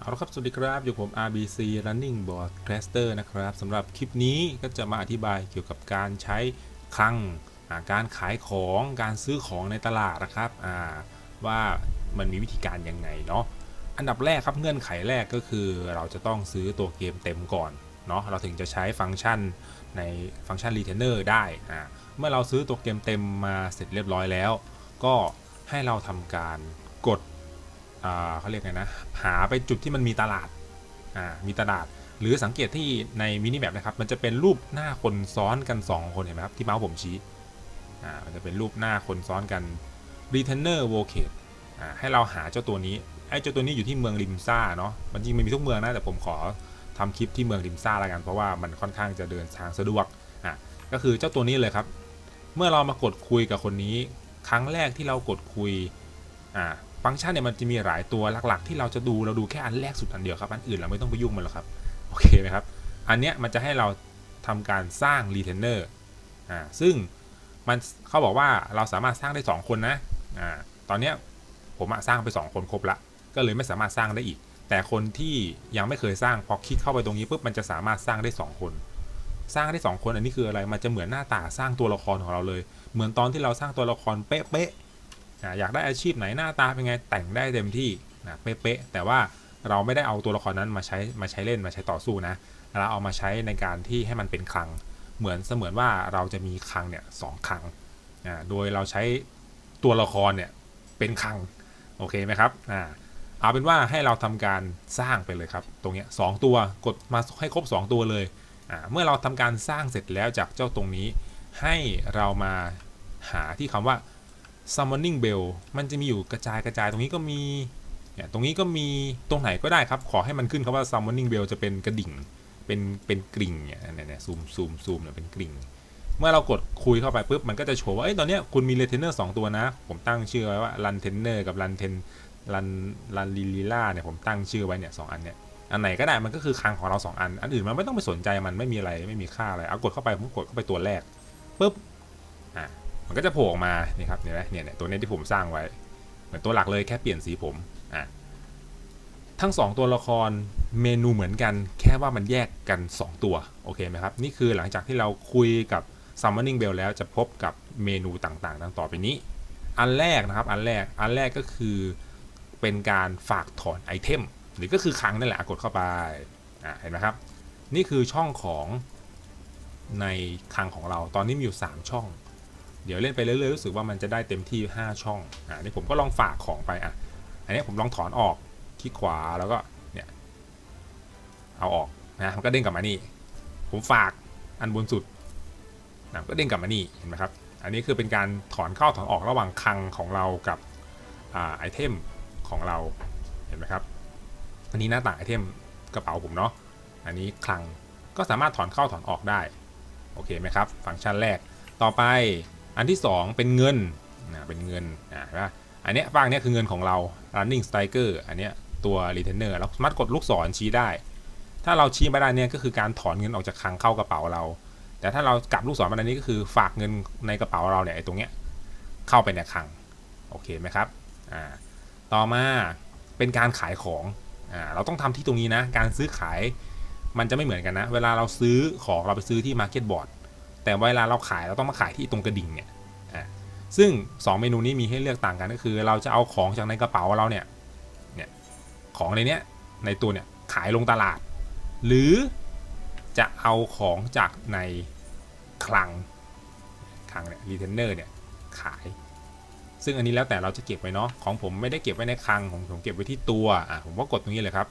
เอาละครับสวัสดีครับ อยู่ผม RBC Running Board Caster นะครับสำหรับคลิปนี้ก็จะมาอธิบายเกี่ยวกับการใช้คลังการขายของการซื้อของในตลาดนะครับว่ามันมีวิธีการยังไงเนาะอันดับแรกครับเงื่อนไขแรกก็คือเราจะต้องซื้อตัวเกมเต็มก่อนเนาะเราถึงจะใช้ฟังก์ชันในฟังก์ชัน Retainer ได้เมื่อเราซื้อตัวเกมเต็มมาเสร็จเรียบร้อยแล้ว ก็ให้เราทำการกด เขาเรียกไงนะ หาไปจุดที่มันมีตลาดมีตลาด หรือสังเกตที่ในมินิแมปนะครับ มันจะเป็นรูปหน้าคนซ้อนกัน 2 คนเห็นไหมครับ ที่เมาส์ผมชี้มันจะเป็นรูปหน้าคนซ้อนกัน Returner v o c a t e ให้เราหาเจ้าตัวนี้ ไอ้เจ้าตัวนี้อยู่ที่เมืองริมซ่าเนาะ มันจริงมันมีทุกเมืองนะ แต่ผมขอทำคลิปที่เมืองริมซ่าล้วกัน เพราะว่ามันค่อนข้างจะเดินทางสะดวก อะ ก็คือเจ้าตัวนี้เลยครับ เมื่อเรามากดคุยกับคนนี้ ครั้งแรกที่เรากดคุย อ่า ฟังก์ชันเนี่ยมันจะมีหลายตัวหลักๆ ที่เราจะดูเราดูแค่อันแรกสุดอันเดียวครับ อันอื่นเราไม่ต้องไปยุ่งมันหรอกครับ โอเคไหมครับ อันเนี้ยมันจะให้เราทำการสร้าง returner อ่าซึ่งมันเขาบอกว่าเราสามารถสร้างได้ 2 คนนะอ่าตอนเนี้ยผมสร้างไป 2 คนครบละ ก็เลยไม่สามารถสร้างได้อีก แต่คนที่ยังไม่เคยสร้างพอคลิกเข้าไปตรงนี้ปุ๊บมันจะสามารถสร้างได้ 2 คน สร้างได้ 2 คนอันนี้คืออะไรมันจะเหมือนหน้าตาสร้างตัวละครของเราเลย เหมือนตอนที่เราสร้างตัวละครเป๊ะๆ อ่าอยากได้อาชีพไหนหน้าตาเป็นไงแต่งได้เต็มที่นะเป๊ะๆแต่ว่าเราไม่ได้เอาตัวละครนั้นมาใช้มาใช้เล่นมาใช้ต่อสู้นะเราเอามาใช้ในการที่ให้มันเป็นคลัง เหมือนเสมือนว่าเราจะมีคลังเนี่ยสองคลังอ่าโดยเราใช้ตัวละครเนี่ยเป็นคลังโอเคไหมครับอ่าเอาเป็นว่าให้เราทำการสร้างไปเลยครับ ตรงเนี้ยสองตัวกดมาให้ครบ 2 ตัวเลยอ่าเมื่อเราทำการสร้างเสร็จแล้วจากเจ้าตรงนี้ ให้เรามาหาที่คำว่า summoning bell มันจะมีอยู่กระจายกระจายตรงนี้ก็มีเนี่ยตรงนี้ก็มีตรงไหนก็ได้ครับ ขอให้มันขึ้นคำว่า summoning bell จะเป็นกระดิ่ง เป็นเป็นกริ่งเนี่ยเนี่ยซูมซูมซูมเนี่ยเป็นกริ่ง เมื่อเรากดคุยเข้าไปปุ๊บมันก็จะโชว์ว่าเอ้ยตอนเนี้ยคุณมี retainer 2ตัวนะ ผมตั้งชื่อไว้ว่า run tenner กับ run ten run run lila เนี่ยผมตั้งชื่อไว้เนี่ยสองอันเนี่ยอันไหนก็ได้มันก็คือคลังของเรา 2 อัน อันอื่นมันไม่ต้องไปสนใจมันไม่มีอะไรไม่มีค่าอะไร เอากดเข้าไปผมกดเข้าไปตัวแรกปุ๊บ มันก็จะโผล่ออกมานี่ครับเนไหมเนี่ยเนี่ยตัวนี้ที่ผมสร้างไว้ เหมือนตัวหลักเลยแค่เปลี่ยนสีผมอะทั้ง 2 ตัวละครเมนูเหมือนกันแค่ว่ามันแยกกัน 2 ตัว โอเคไหมครับ นี่คือหลังจากที่เราคุยกับ Summoning Bell แล้วจะพบกับเมนูต่างๆดังต่อไปนี้ อันแรกนะครับ อันแรกอันแรกก็คือเป็นการฝากถอนไอเทมหรือก็คือครั้งนั่นแหละกดเข้าไปอะเห็นไหมครับ นี่คือช่องของในคลังของเราตอนนี้มีอยู่ 3 ช่อง เดี๋ยวเล่นไปเรื่อยๆรู้สึกว่ามันจะได้เต็มที่ 5 ช่องอ่านี่ผมก็ลองฝากของไปอะอันนี้ผมลองถอนออกคลิกขวาแล้วก็เนี่ยเอาออกนะมันก็เด้งกลับมานี่ ผมฝากอันบนสุดนะก็เด้งกลับมานี่เห็นไหมครับอันนี้คือเป็นการถอนเข้าถอนออกระหว่างคลังของเรากับอ่าไอเทมของเราเห็นไหมครับ อันนี้หน้าต่างไอเทมกระเป๋าผมเนาะอันนี้คลังก็สามารถถอนเข้าถอนออกได้ โอเคไหมครับ ฟังก์ชันแรกต่อไป อันที่ 2 เป็นเงินนะเป็นเงินอ่าอันเนี้ยฝั่งเนี้ยคือเงินของเรา running striker อันเนี้ยตัว retainer เราสามารถกดลูกศรชี้ได้ ถ้าเราชี้ไม่ได้เนี่ยก็คือการถอนเงินออกจากคลังเข้ากระเป๋าเรา แต่ถ้าเรากลับลูกศรมาด้านนี้ก็คือฝากเงินในกระเป๋าเราเนี่ยไอ้ตรงเนี้ยเข้าไปในคลังโอเคไหมครับอ่าต่อมาเป็นการขายของอ่าเราต้องทำที่ตรงนี้นะ การซื้อขายมันจะไม่เหมือนกันนะ เวลาเราซื้อของเราไปซื้อที่ Market Board แต่เวลาเราขายเราต้องมาขายที่ตรงกระดิ่งเนี่ยซึ่ง 2 เมนูนี้มีให้เลือกต่างกันก็คือ เราจะเอาของจากในกระเป๋าเราเนี่ยเนี่ยของในเนี้ยในตัวเนี่ยขายลงตลาด หรือจะเอาของจากในคลังคลังเนี่ยรีเทนเนอร์เนี่ยขาย ซึ่งอันนี้แล้วแต่เราจะเก็บไว้เนาะของผมไม่ได้เก็บไว้ในคลังของผมเก็บไว้ที่ตัวอะผมก็กดตรงนี้เลยครับ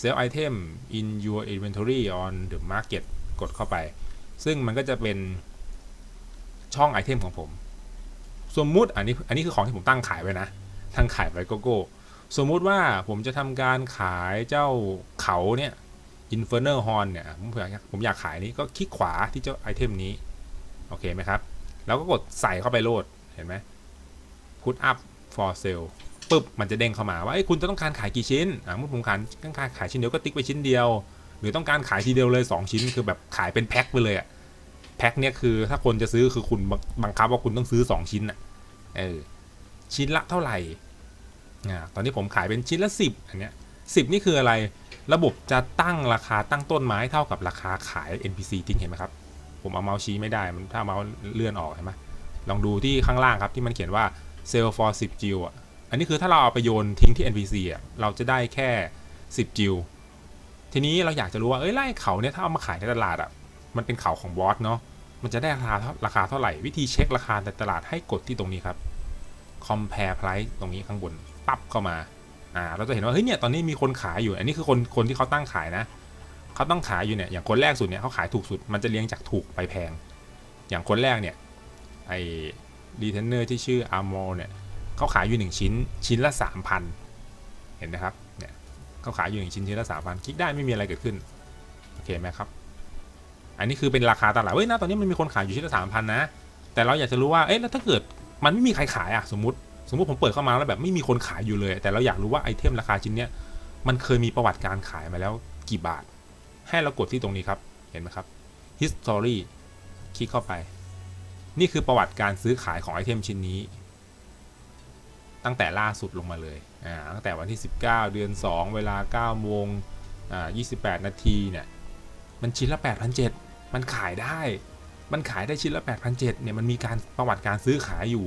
sell item in your inventory on the market กดเข้าไป ซึ่งมันก็จะเป็นช่องไอเทมของผม สมมุติอันนี้อันนี้คือของที่ผมตั้งขายไว้นะตั้งขายไว้โกโก้สมมุติว่าผมจะทำการขายเจ้าเขาเนี่ย Infernal Horn เนี่ยผมอยากผมอยากขายนี้ก็คลิกขวาที่เจ้าไอเทมนี้ โอเคไหมครับ แล้วก็กดใส่เข้าไปโหลดเห็นไหม put up for sale ปุ๊บมันจะเด้งเข้ามาว่าคุณจะต้องการขายกี่ชิ้นอ่าเมื่อผมขายต้องการขายชิ้นเดียวก็ติ๊กไปชิ้นเดียว หรือต้องการขายทีเดียวเลย 2 ชิ้นคือแบบขายเป็นแพ็คไปเลยอะแพ็คเนี่ยคือถ้าคนจะซื้อคือคุณบังคับว่าคุณต้องซื้อ 2 ชิ้นอะเออชิ้นละเท่าไหร่อ่าตอนนี้ผมขายเป็นชิ้นละ 10 อันเนี้ย10นี่คืออะไรระบบจะตั้งราคาตั้งต้นไม้เท่ากับราคาขาย NPC จริงเห็นไหมครับ ผมเอาเมาส์ชี้ไม่ได้มันถ้าเมาส์เลื่อนออกเห็นไหมลองดูที่ข้างล่างครับที่มันเขียนว่า sell for 10จิวอะอันนี้คือถ้าเราเอาไปโยนทิ้งที่ NPC อะเราจะได้แค่ 10จิว ทีนี้เราอยากจะรู้ว่าเอ้ยไล่เขาเนี่ยถ้าเอามาขายในตลาดอะมันเป็นเขาของบอสเนาะมันจะได้ราคาเท่าราคาเท่าไหร่วิธีเช็คราคาในตลาดให้กดที่ตรงนี้ครับ compare price ตรงนี้ข้างบนปั๊บเข้ามาอ่าเราจะเห็นว่าเฮ้ยเนี่ยตอนนี้มีคนขายอยู่ อันนี้คือคนคนที่เขาตั้งขายนะเขาตั้งขายอยู่เนี่ยอย่างคนแรกสุดเนี่ยเขาขายถูกสุดมันจะเรียงจากถูกไปแพง อย่างคนแรกเนี่ยไอ้รีเทนเนอร์ที่ชื่ออาร์โมเนี่ยเขาขายอยู่หนึ่งชิ้นชิ้นละ 3,000 เห็นไหมครับเนี่ย เขาขายอยู่หนึ่งชิ้นชิ้นละ3,000คลิกได้ไม่มีอะไรเกิดขึ้นโอเคไหมครับอันนี้คือเป็นราคาตลาดเฮ้ยนะตอนนี้มันมีคนขายอยู่ชิ้นละ3,000นะ แต่เราอยากจะรู้ว่าเอ๊ะแล้วถ้าเกิดมันไม่มีใครขายอะสมมติสมมติผมเปิดเข้ามาแล้วแบบไม่มีคนขายอยู่เลย แต่เราอยากรู้ว่าไอเทมราคาชิ้นเนี้ยมันเคยมีประวัติการขายมาแล้วกี่บาท ให้เรากดที่ตรงนี้ครับเห็นไหมครับ history คลิกเข้าไป นี่คือประวัติการซื้อขายของไอเทมชิ้นนี้ ตั้งแต่ล่าสุดลงมาเลยอ่าตั้งแต่วันที่ 19 เดือน 2 เวลา9โมงอ่า28 นาทีเนี่ยมันชิ้นละ 8,700 มันขายได้ มันขายได้ชิ้นละ 8,700 เนี่ยมันมีการประวัติการซื้อขายอยู่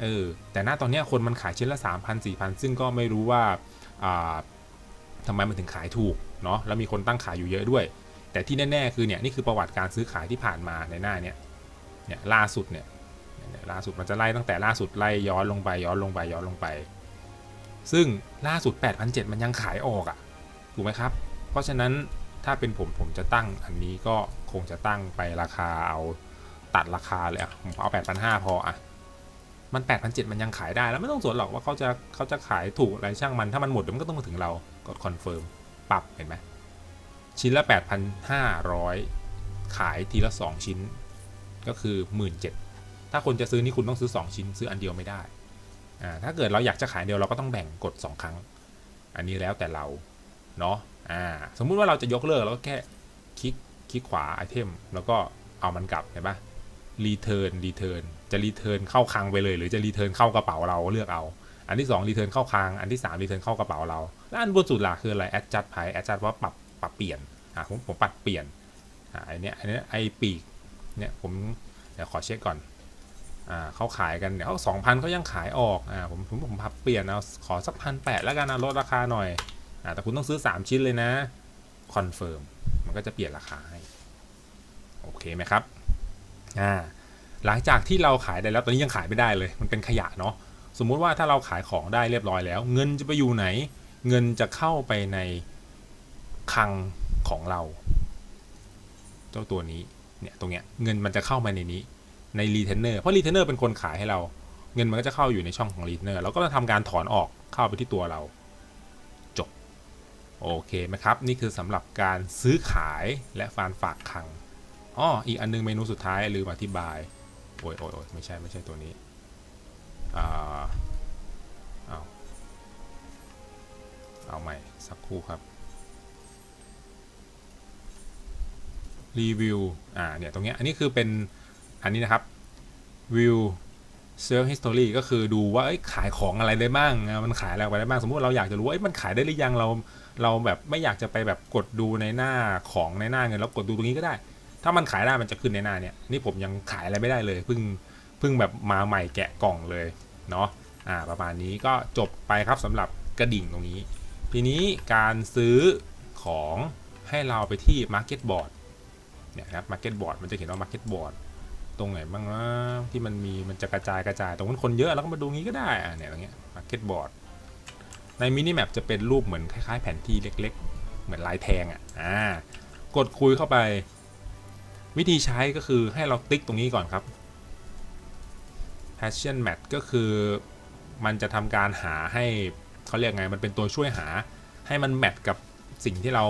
เออแต่หน้าตอนนี้คนมันขายชิ้นละ 3,000 4,000 ซึ่งก็ไม่รู้ว่าอ่าทำไมมันถึงขายถูกเนาะแล้วมีคนตั้งขายอยู่เยอะด้วย แต่ที่แน่ ๆ คือเนี่ยนี่คือประวัติการซื้อขายที่ผ่านมาในหน้าเนี้ยเนี่ยล่าสุดเนี่ย ล่าสุดมันจะไล่ตั้งแต่ล่าสุดไล่ย้อนลงไปย้อนลงไปย้อนลงไป ซึ่งล่าสุด8,700มันยังขายออกอะ่ะถูกไหมครับ เพราะฉะนั้นถ้าเป็นผมผมจะตั้งอันนี้ก็คงจะตั้งไปราคาเอาตัดราคาเลยอะ่ะผมเอา 8,500 พออะมัน8,700มันยังขายได้แล้วไม่ต้องสนหรอกว่าเขาจะเขาจะขายถูกอะไรช่างมันถ้ามันหมดเดี๋ยวมันก็ต้องมาถึงเรากดคอนเฟิร์มปรับเห็นไหมชิ้นละ 8,500 ขายทีละ 2 ชิ้น ก็คือ 17,000 ถ้าคนจะซื้อนี่คุณต้องซื้อ 2 ชิ้นซื้ออันเดียวไม่ได้อ่าถ้าเกิดเราอยากจะขายเดียวเราก็ต้องแบ่งกด 2 ครั้ง อันนี้แล้วแต่เราเนาะอ่าสมมุติว่าเราจะยกเลิกเราก็แค่คลิกคลิกขวาไอเทมแล้วก็เอามันกลับเห็นปะรีเทิร์นรีเทิร์นจะรีเทิร์นเข้าคลังไปเลย หรือจะรีเทิร์นเข้ากระเป๋าเราเลือกเอาอันที่2รีเทิร์นเข้าคลังอันที่3รีเทิร์นเข้ากระเป๋าเรา แล้วอันบนสุดล่ะคืออะไร adjust price adjust ว่าปรับปรับเปลี่ยนอ่าผมผมปรับเปลี่ยนอ่าอันเนี้ยอันเนี้ยไอปีกเนี่ยผมเดี๋ยวขอเช็คก่อน เขาขายกันเนี่ยเขาสองพันเขายังขายออกอ่าผมผมผมพับเปลี่ยนเอาขอสักพันแปดแล้วกันนะลดราคาหน่อยอ่าแต่คุณต้องซื้อ 3 ชิ้นเลยนะคอนเฟิร์มมันก็จะเปลี่ยนราคาให้โอเคไหมครับอ่าหลังจากที่เราขายได้แล้วตอนนี้ยังขายไม่ได้เลย มันเป็นขยะเนาะสมมุติว่าถ้าเราขายของได้เรียบร้อยแล้ว เงินจะไปอยู่ไหน เงินจะเข้าไปในคลังของเรา เจ้าตัวนี้เนี่ยตรงเนี้ยเงินมันจะเข้ามาในนี้ ในรีเทนเนอร์เพราะรีเทนเนอร์เป็นคนขายให้เรา เงินมันก็จะเข้าอยู่ในช่องของรีเทนเนอร์เราก็จะทำการถอนออกเข้าไปที่ตัวเรา จบ โอเคไหมครับ นี่คือสำหรับการซื้อขายและฟานฝากคังอ้ออีกอันนึงเมนูสุดท้ายลืมอธิบาย โอ้ยโอ้ยโอ้ยไม่ใช่ไม่ใช่ตัวนี้อ่าเอาเอาใหม่ สักครู่ครับรีวิว อ่า เนี่ย ตรงเนี้ย อันนี้คือเป็น อันนี้นะครับ view sales history ก็คือดูว่าขายของอะไรได้บ้าง มันขายอะไรไปได้บ้าง สมมติเราอยากจะรู้ว่ามันขายได้หรือยังเรา เราแบบไม่อยากจะไปแบบกดดูในหน้าของในหน้าเงินแล้วกดดูตรงนี้ก็ได้ ถ้ามันขายได้มันจะขึ้นในหน้าเนี่ยนี่ผมยังขายอะไรไม่ได้เลยเพิ่งเพิ่งแบบมาใหม่แกะกล่องเลยเนาะอ่าประมาณนี้ก็จบไปครับสำหรับกระดิ่งตรงนี้ ทีนี้การซื้อของให้เราไปที่ Market Board เนี่ยครับ Market Board มันจะเขียนว่า Market Board ตรงไหนบ้างนะที่มันมีมันจะกระจายกระจายตรงนั้นคนเยอะเราก็มาดูงี้ก็ได้อะเนี่ยตรงเนี้ย Market Board ในมินิแมปจะเป็นรูปเหมือนคล้ายๆ แผนที่เล็ก ๆ เหมือนลายแทงอะอ่ากดคุยเข้าไป วิธีใช้ก็คือให้เราติ๊กตรงนี้ก่อนครับ Passion Match ก็คือมันจะทำการหาให้เขาเรียกไงมันเป็นตัวช่วยหา ให้มันแมทกับสิ่งที่เรา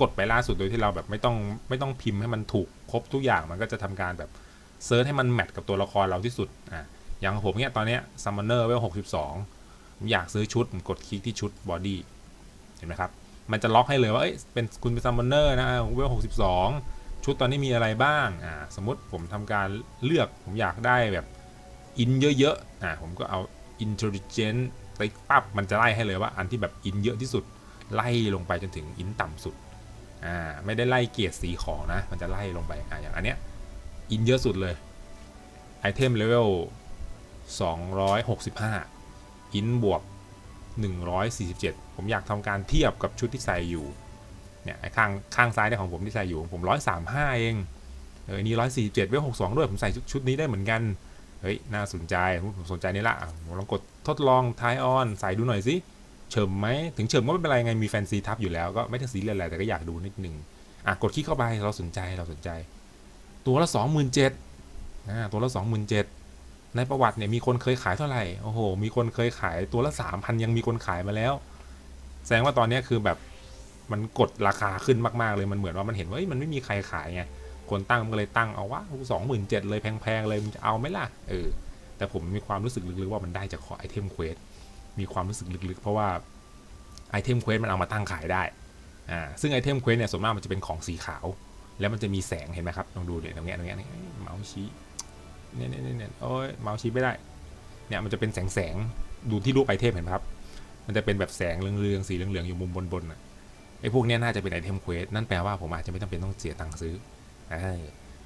กดไปล่าสุดโดยที่เราแบบไม่ต้องไม่ต้องพิมพ์ให้มันถูกครบทุกอย่างมันก็จะทำการแบบ เซิร์ชให้มันแมทกับตัวละครเราที่สุดอะอย่างผมเนี่ยตอนเนี้ย Summoner เวล62ผมอยากซื้อชุดผมกดคลิกที่ชุด Body เห็นไหมครับ มันจะล็อกให้เลยว่าเอ้ยเป็นคุณเป็น Summoner นะเวล62ชุดตอนนี้มีอะไรบ้างอ่าสมมติผมทำการเลือกผมอยากได้แบบอินเยอะๆอ่าผมก็เอา intelligent ติ๊กปั๊บมันจะไล่ให้เลยว่าอันที่แบบอินเยอะที่สุด ไล่ลงไปจนถึงอินต่ำสุดอ่าไม่ได้ไล่เกียรดสีของนะ มันจะไล่ลงไปอ่าอย่างอันเนี้ย อินเยอะสุดเลย ไอเทมเลเวล 265 อินบวก 147 ผมอยากทำการเทียบกับชุดที่ใส่อยู่ เนี่ยข้างข้างซ้ายเนี่ยของผมที่ใส่อยู่ ผม 135 เอง เอออนนี่ 147 เวล 62 ด้วย ผมใส่ชุดชุดนี้ได้เหมือนกัน เฮ้ย น่าสนใจ ผมสนใจนี่ละผมลองกดทดลองทายออน ใส่ดูหน่อยสิเฉิมไหม ถึงเฉิมก็ไม่เป็นไรไง มีแฟนซีทับอยู่แล้ว ก็ไม่ได้สีเรียนอะไร แต่ก็อยากดูนิดนึง อะ กดคลิกเข้าไป เราสนใจ เราสนใจ ตัวละสองหมื่นเจ็ดตัวละสองหมื่นเจ็ดในประวัติเนี่ยมีคนเคยขายเท่าไหร่ โอ้โห มีคนเคยขายตัวละสามพันยังมีคนขายมาแล้ว แสดงว่าตอนนี้คือแบบมันกดราคาขึ้นมากๆเลย มันเหมือนว่ามันเห็นว่ามันไม่มีใครขายไง คนตั้งมันก็เลยตั้งเอาว่าสองหมื่นเจ็ดเลยแพงๆเลยมึงจะเอาไหมล่ะ เออ แต่ผมมีความรู้สึกลึกๆว่ามันได้จากขอไอเทมเควส มีความรู้สึกลึกๆ เพราะว่าไอเทมเควสมันเอามาตั้งขายได้ อ่า ซึ่งไอเทมเควสเนี่ยส่วนมากมันจะเป็นของสีขาว แล้วมันจะมีแสงเห็นไหมครับลองดูเนี่ยตรงเนี้ยตรงเนี้ยนี่เมาส์ชี้เนี่ยเนี่ยเนี่ยโอ้ยเมาส์ชี้ไม่ได้เนี่ยมันจะเป็นแสงแสงดูที่รูปไอเทมเห็นไหมครับ มันจะเป็นแบบแสงเรืองๆสีเหลืองๆอยู่มุมบนๆอะไอพวกเนี้ยน่าจะเป็นไอเทมเควสนั่นแปลว่าผมอาจจะไม่จำเป็นต้องเสียตังค์ซื้อ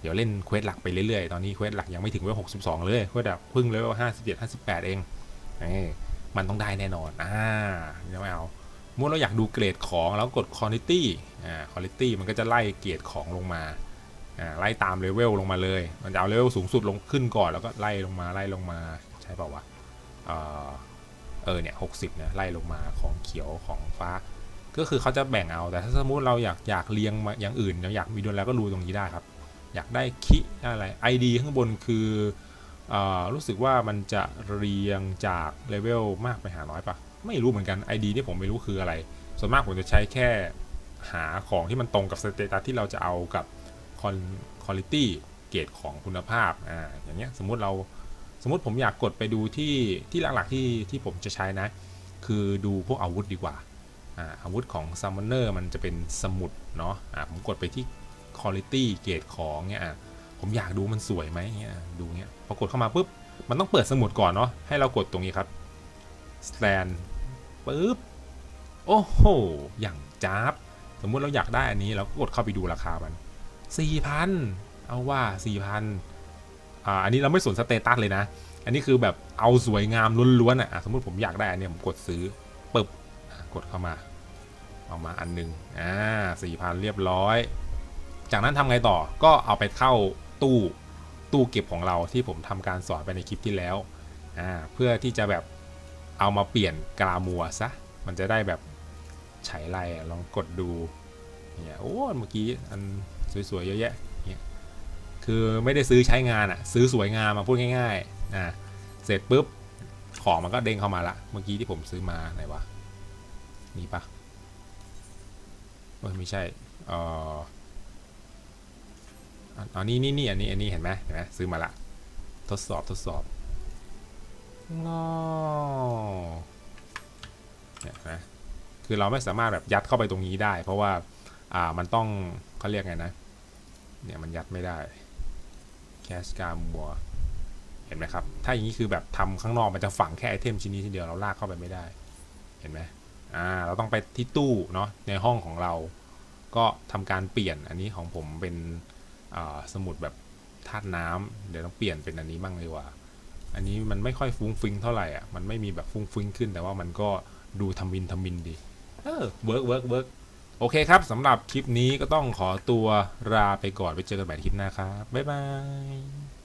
เดี๋ยวเล่นเควสหลักไปเรื่อยๆ ตอนนี้เควสหลักยังไม่ถึงเวล62เลยเควสแบบพิ่งเลเวล57 58เองเอ้มันต้องได้แน่นอนอ่าเดี๋ยวไม่เอา เมื่อเราอยากดูเกรดของแล้วกด quality อ่า quality มันก็จะไล่เกรดของลงมาอ่าไล่ตามเลเวลลงมาเลย มันจะเอาเลเวลสูงสุดลงขึ้นก่อนแล้วก็ไล่ลงมาไล่ลงมาใช่เปล่าวะเออเออเนี่ย60เนี่ยไล่ลงมาของเขียวของฟ้า ก็คือเขาจะแบ่งเอาแต่ถ้าสมมติเราอยากอยากเรียงมาอย่างอื่นเราอยากมีดวลแล้วก็ดูตรงนี้ได้ครับ อยากได้คิอะไร ID ข้างบนคืออรู้สึกว่ามันจะเรียงจากเลเวลมากไปหาน้อยปะ ไม่รู้เหมือนกัน ID นี่ผมไม่รู้คืออะไร ส่วนมากผมจะใช้แค่หาของที่มันตรงกับสเตตัสที่เราจะเอากับคุณภาพเกรดของคุณภาพอ่าอย่างเงี้ยสมมุติเราสมมติผมอยากกดไปดูที่ที่หลักๆที่ที่ผมจะใช้นะ คือดูพวกอาวุธดีกว่าอ่าอาวุธของ Summoner มันจะเป็นสมุดเนาะอ่าผมกดไปที่ quality เกรดของเนี่ยอะผมอยากดูมันสวยไหมเนี่ยดูเนี่ยพอกดเข้ามาปุ๊บมันต้องเปิดสมุดก่อนเนาะให้เรากดตรงนี้ครับ stand ปุ๊บโอ้โห อย่างจ้าบ สมมุติเราอยากได้อันนี้เราก็กดเข้าไปดูราคามัน 4,000 เอาว่า 4,000อ่าอันนี้เราไม่สนสเตตัสเลยนะ อันนี้คือแบบเอาสวยงามล้วนๆอะสมมติผมอยากได้อันนี้ผมกดซื้อปึ๊บกดเข้ามา เอามาอันหนึงอ่า4,000เรียบร้อย จากนั้นทำไงต่อก็เอาไปเข้าตู้ตู้เก็บของเราที่ผมทำการสอนไปในคลิปที่แล้วอ่าเพื่อที่จะแบบ เอามาเปลี่ยนกรามัวซะ มันจะได้แบบฉายไรอะลองกดดูเนี่ยโอ้เมื่อกี้อันสวยๆเยอะแยะเนี่ยคือไม่ได้ซื้อใช้งานอะซื้อสวยงามมาพูดง่ายๆอ่าเสร็จปุ๊บของมันก็เด้งเข้ามาละ เมื่อกี้ที่ผมซื้อมาไหนวะนี่ปะเอ้ไม่ใช่เอออันนี้นี่นี่อันนี้อันนี้เห็นไหมเห็นไหมซื้อมาละ ทดสอบทดสอบ งอเนี่ยนไหมคือเราไม่สามารถแบบยัดเข้าไปตรงนี้ได้ เพราะว่าอ่ามันต้องเขาเรียกไงนะ เนี่ยมันยัดไม่ได้แคสการมัวเห็นไหมครับ ถ้าอย่างนี้คือแบบทำข้างนอกมันจะฝังแค่ไอเทมชิ้นนี้ทีเดียวเราลากเข้าไปไม่ได้ เห็นไหมอ่า เราต้องไปที่ตู้เนาะในห้องของเรา ก็ทำการเปลี่ยนอันนี้ของผมเป็นสมุดแบบธาตุน้ำเดี๋ยวต้องเปลี่ยนเป็นอันนี้บ้างเลยว่า อันนี้มันไม่ค่อยฟุ้งฟิ้งเท่าไหร่อะมันไม่มีแบบฟุ้งฟิ้งขึ้น แต่ว่ามันก็ดูทำมินทำมินดีเออเวิร์กเวิร์กเวิร์กโอเคครับสำหรับคลิปนี้ก็ต้องขอตัวลาไปก่อนไปเจอกันใหม่คลิปหน้าครับบ๊ายบาย